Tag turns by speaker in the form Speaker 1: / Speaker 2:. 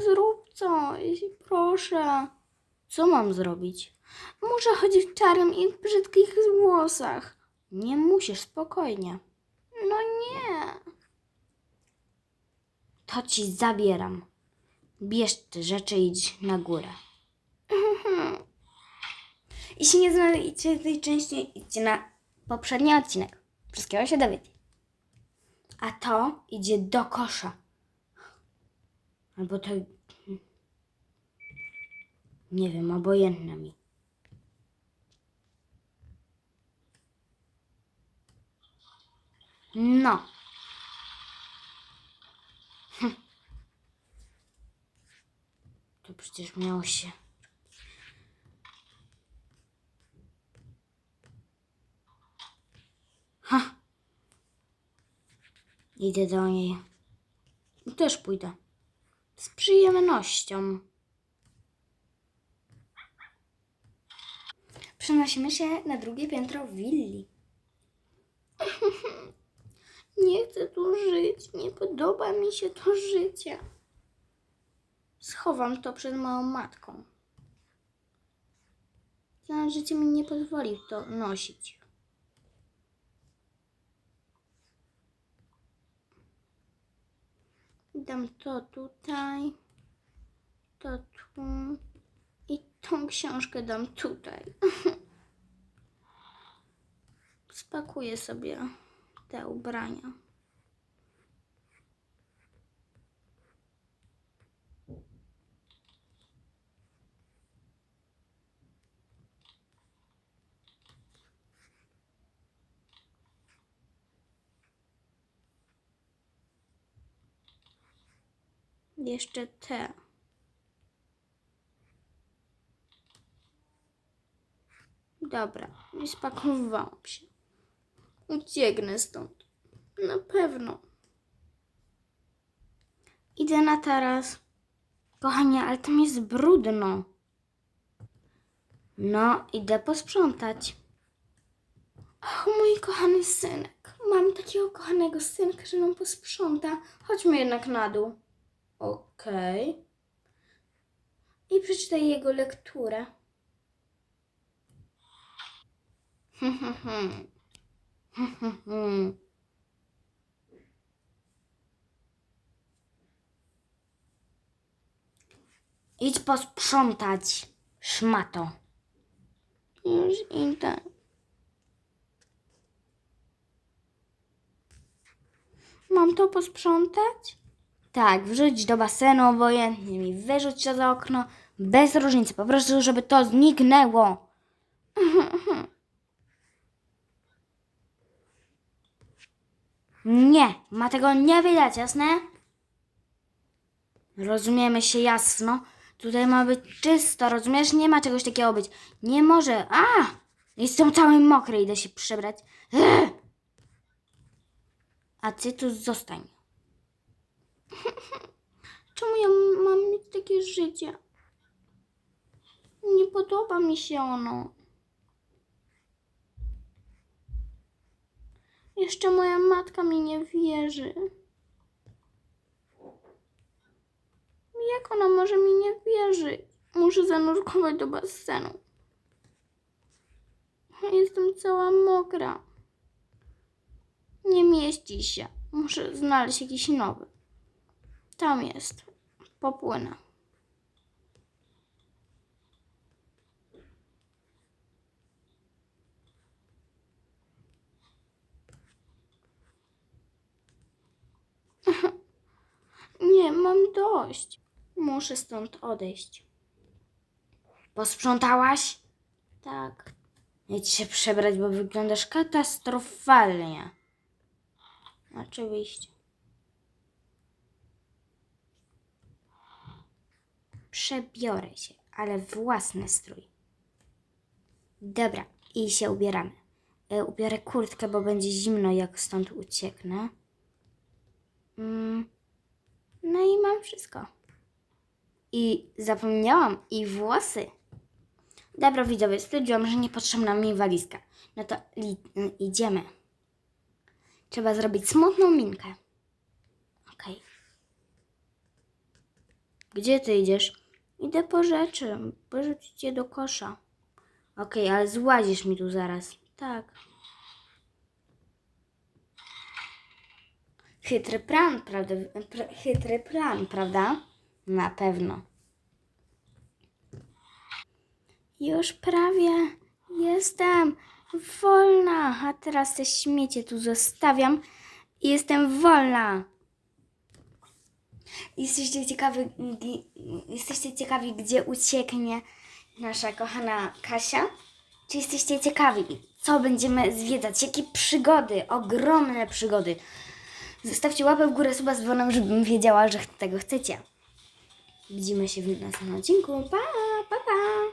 Speaker 1: Zrób coś, proszę. Co mam zrobić? Muszę chodzić w czarnym i brzydkich włosach. Nie musisz, spokojnie. No nie. To ci zabieram. Bierz te rzeczy i idź na górę. Jeśli nie znajdziecie tej części, idźcie na poprzedni odcinek. Wszystkiego się dowiecie. A to idzie do kosza. Albo to. Nie wiem, obojętne mi. No. Hm. To przecież miało się. Ha. Idę do niej. Też pójdę. Z przyjemnością. Przenosimy się na drugie piętro willi. Nie chcę tu żyć. Nie podoba mi się to życie. Schowam to przed moją matką. Za życie mi nie pozwoli to nosić. Dam to tutaj, to tu i tą książkę dam tutaj. Spakuję sobie te ubrania. Jeszcze te. Dobra, i spakowałam się. Ucieknę stąd. Na pewno. Idę na taras. Kochanie, ale tam jest brudno. No, idę posprzątać. Och, mój kochany synek. Mam takiego kochanego synka, że nam posprząta. Chodźmy jednak na dół. Okej. I przeczytaj jego lekturę. Idź posprzątać, szmato. Już idę. Mam to posprzątać? Tak, wrzuć do basenu obojętnie mi, wyrzuć to za okno, bez różnicy, po prostu, żeby to zniknęło. Nie, ma tego nie widać, jasne? Rozumiemy się jasno. Tutaj ma być czysto, rozumiesz? Nie ma czegoś takiego być. Nie może. A! Jestem cały mokry, idę się przebrać. A ty tu zostań. Czemu ja mam mieć takie życie? Nie podoba mi się ono. Jeszcze moja matka mi nie wierzy. Jak ona może mi nie wierzyć? Muszę zanurkować do basenu. Jestem cała mokra. Nie mieści się. Muszę znaleźć jakiś nowy. Tam jest. Popłynę. Nie, mam dość. Muszę stąd odejść. Posprzątałaś? Tak. Idź się przebrać, bo wyglądasz katastrofalnie. Oczywiście. Przebiorę się, ale własny strój. Dobra, i się ubieramy. E, ubiorę kurtkę, bo będzie zimno, jak stąd ucieknę. Mm. No i mam wszystko. I zapomniałam, i włosy. Dobra, widzowie, stwierdziłam, że niepotrzebna mi walizka. No to y, idziemy. Trzeba zrobić smutną minkę. Okej. Gdzie ty idziesz? Idę po rzeczy. Porzucić je do kosza. Okej, ale złazisz mi tu zaraz. Tak. Chytry plan, prawda? Pr- chytry plan, prawda? Na pewno. Już prawie jestem wolna. A teraz te śmiecie tu zostawiam i jestem wolna. Jesteście ciekawi, jesteście ciekawi, gdzie ucieknie nasza kochana Kasia? Czy jesteście ciekawi, co będziemy zwiedzać? Jakie przygody, ogromne przygody. Zostawcie łapę w górę, suba z dzwonem, żebym wiedziała, że tego chcecie. Widzimy się w następnym odcinku. Pa, pa, pa.